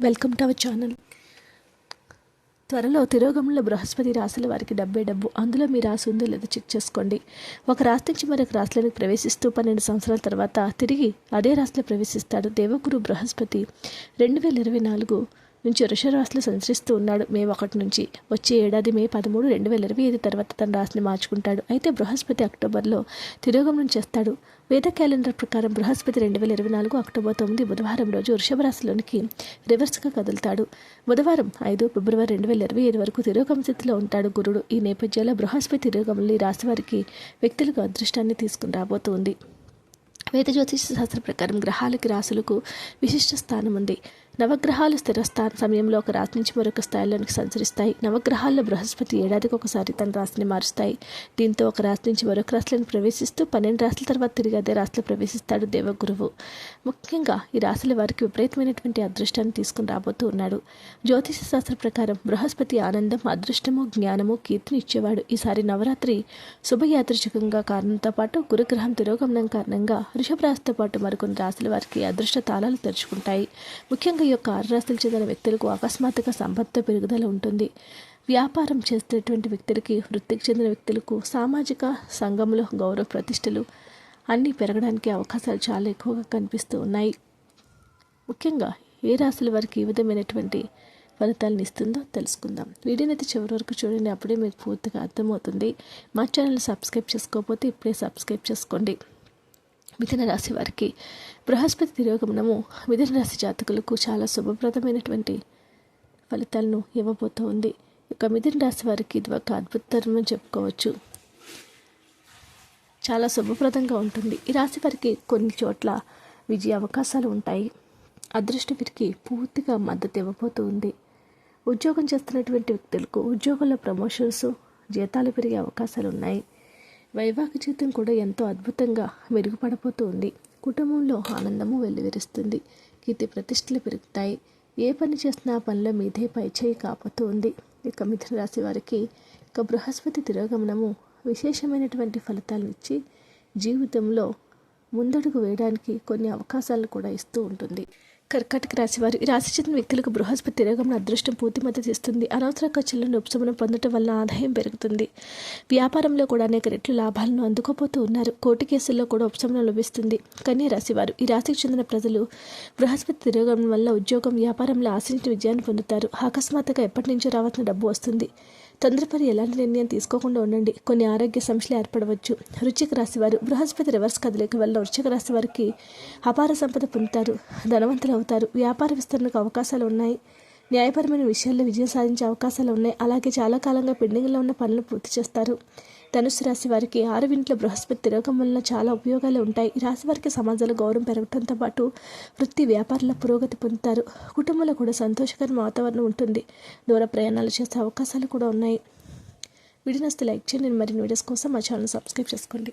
Welcome to our channel త్వరలో తిరోగముల బృహస్పతి రాశుల వారికి డబ్బే డబ్బు. అందులో మీ రాసి ఉందో లేదో చెక్ చేసుకోండి. ఒక రాశి నుంచి మరొక రాశిలోకి ప్రవేశిస్తూ పన్నెండు సంవత్సరాల తర్వాత తిరిగి అదే రాశిలో ప్రవేశిస్తాడు దేవగురు బృహస్పతి. రెండు వేల ఇరవై నాలుగు నుంచి వృషరాశిలో సంచరిస్తూ ఉన్నాడు. మే ఒకటి నుంచి వచ్చే ఏడాది మే పదమూడు రెండు వేల ఇరవై ఐదు తర్వాత తన రాశిని మార్చుకుంటాడు. అయితే బృహస్పతి అక్టోబర్లో తిరోగమనం చేస్తాడు. వేద క్యాలెండర్ ప్రకారం బృహస్పతి రెండు వేల ఇరవై నాలుగు అక్టోబర్ తొమ్మిది బుధవారం రోజు వృషభ రాశిలోనికి రివర్స్గా కదులుతాడు. బుధవారం ఐదు ఫిబ్రవరి రెండు వేల ఇరవై ఐదు వరకు తిరోగమ స్థితిలో ఉంటాడు గురుడు. ఈ నేపథ్యంలో బృహస్పతి తిరోగమని ఈ రాశి వారికి వ్యక్తులకు అదృష్టాన్ని తీసుకుని రాబోతుంది. వేద జ్యోతిష శాస్త్ర ప్రకారం గ్రహాలకి రాశులకు విశిష్ట స్థానం ఉంది. నవగ్రహాలు స్థిరస్థాన సమయంలో ఒక రాశి నుంచి మరొక స్థాయిలోనికి సంచరిస్తాయి. నవగ్రహాల్లో బృహస్పతి ఏడాదికి ఒకసారి తన రాశిని మారుస్తాయి. దీంతో ఒక రాశి నుంచి మరొక రాశులను ప్రవేశిస్తూ పన్నెండు రాశుల తర్వాత తిరిగి అదే రాశిలో ప్రవేశిస్తాడు దేవగురువు. ముఖ్యంగా ఈ రాశుల వారికి విపరీతమైనటువంటి అదృష్టాన్ని తీసుకుని రాబోతూ ఉన్నాడు. జ్యోతిష శాస్త్ర ప్రకారం బృహస్పతి ఆనందం అదృష్టము జ్ఞానము కీర్తిని ఇచ్చేవాడు. ఈసారి నవరాత్రి శుభయాదృశకంగా కారణంతో పాటు గురుగ్రహం తిరోగమనం కారణంగా వృషభ రాశితో పాటు మరికొన్ని రాశుల వారికి అదృష్ట తాళాలు తెరుచుకుంటాయి. ముఖ్యంగా యొక్క ఆరు చెందిన వ్యక్తులకు అకస్మాత్తుగా సంపత్తి పెరుగుదల ఉంటుంది. వ్యాపారం చేస్తున్నటువంటి వ్యక్తులకి వృత్తికి చెందిన వ్యక్తులకు సామాజిక సంఘంలో గౌరవ ప్రతిష్టలు అన్నీ పెరగడానికి అవకాశాలు చాలా ఎక్కువగా కనిపిస్తూ ఉన్నాయి. ముఖ్యంగా ఏ రాశుల వారికి ఈ విధమైనటువంటి ఫలితాలను ఇస్తుందో తెలుసుకుందాం. వీడియోని అయితే చివరి వరకు చూడండి అప్పుడే మీకు పూర్తిగా అర్థమవుతుంది. మా ఛానల్ సబ్స్క్రైబ్ చేసుకోకపోతే ఇప్పుడే సబ్స్క్రైబ్ చేసుకోండి. మిథున రాశి వారికి బృహస్పతి తిరోగమనము మిథున రాశి జాతకులకు చాలా శుభప్రదమైనటువంటి ఫలితాలను ఇవ్వబోతూ ఉంది. ఇక మిథున రాశి వారికి ఇది ఒక అద్భుతమని చెప్పుకోవచ్చు. చాలా శుభప్రదంగా ఉంటుంది. ఈ రాశి వారికి కొన్ని చోట్ల విజయ అవకాశాలు ఉంటాయి. అదృష్ట వీరికి పూర్తిగా మద్దతు ఇవ్వబోతూ ఉంది. ఉద్యోగం చేస్తున్నటువంటి వ్యక్తులకు ఉద్యోగంలో ప్రమోషన్స్ జీతాలు పెరిగే అవకాశాలు ఉన్నాయి. వైవాహిక జీవితం కూడా ఎంతో అద్భుతంగా మెరుగుపడబోతూ ఉంది కుటుంబంలో ఆనందము వెల్లువిరుస్తుంది. కీర్తి ప్రతిష్టలు పెరుగుతాయి. ఏ పని చేసినా పనిలో మీదే పైచేయి కాపోతూ ఉంది ఇక మిథున రాశి వారికి ఇక బృహస్పతి తిరోగమనము విశేషమైనటువంటి ఫలితాలను ఇచ్చి జీవితంలో ముందడుగు వేయడానికి కొన్ని అవకాశాలను కూడా ఇస్తూ ఉంటుంది. కర్కాటక రాశి వారు ఈ రాశి చెందిన వ్యక్తులకు బృహస్పతి తిరగమన అదృష్టం పూర్తి మద్దతు ఇస్తుంది. అనవసర ఖర్చులను ఉపశమనం పొందడం వల్ల ఆదాయం పెరుగుతుంది. వ్యాపారంలో కూడా అనేక రెట్లు లాభాలను అందుకోపోతూ ఉన్నారు. కోర్టు కేసుల్లో కూడా ఉపశమనం లభిస్తుంది. కన్యా రాశివారు ఈ రాశికి చెందిన ప్రజలు బృహస్పతి తిరగడం వల్ల ఉద్యోగం వ్యాపారంలో ఆశించిన విజయాన్ని పొందుతారు. అకస్మాత్తుగా ఎప్పటి నుంచో రావాల్సిన డబ్బు వస్తుంది. తొందరపడి ఎలాంటి నిర్ణయం తీసుకోకుండా ఉండండి. కొన్ని ఆరోగ్య సమస్యలు ఏర్పడవచ్చు. రుచిక రాశి వారు బృహస్పతి రివర్స్ కదలిక వల్ల వృచ్చిక రాశి వారికి అపార సంపద పొందుతారు. ధనవంతులు అవుతారు. వ్యాపార విస్తరణకు అవకాశాలు ఉన్నాయి. న్యాయపరమైన విషయాల్లో విజయం సాధించే అవకాశాలు ఉన్నాయి. అలాగే చాలా కాలంగా పెండింగ్లో ఉన్న పనులు పూర్తి చేస్తారు. ధనుసు రాశి వారికి ఆరు ఇంట్లో బృహస్పతి తిరగం వలన చాలా ఉపయోగాలు ఉంటాయి. ఈ రాశి వారికి సమాజంలో గౌరవం పెరగడంతో పాటు వృత్తి వ్యాపారాల పురోగతి పొందుతారు. కుటుంబంలో కూడా సంతోషకరమైన వాతావరణం ఉంటుంది. దూర ప్రయాణాలు చేసే అవకాశాలు కూడా ఉన్నాయి. వీడియోస్ లైక్ చేయండి. మరిన్ని వీడియోస్ కోసం మా ఛానల్ సబ్స్క్రైబ్ చేసుకోండి.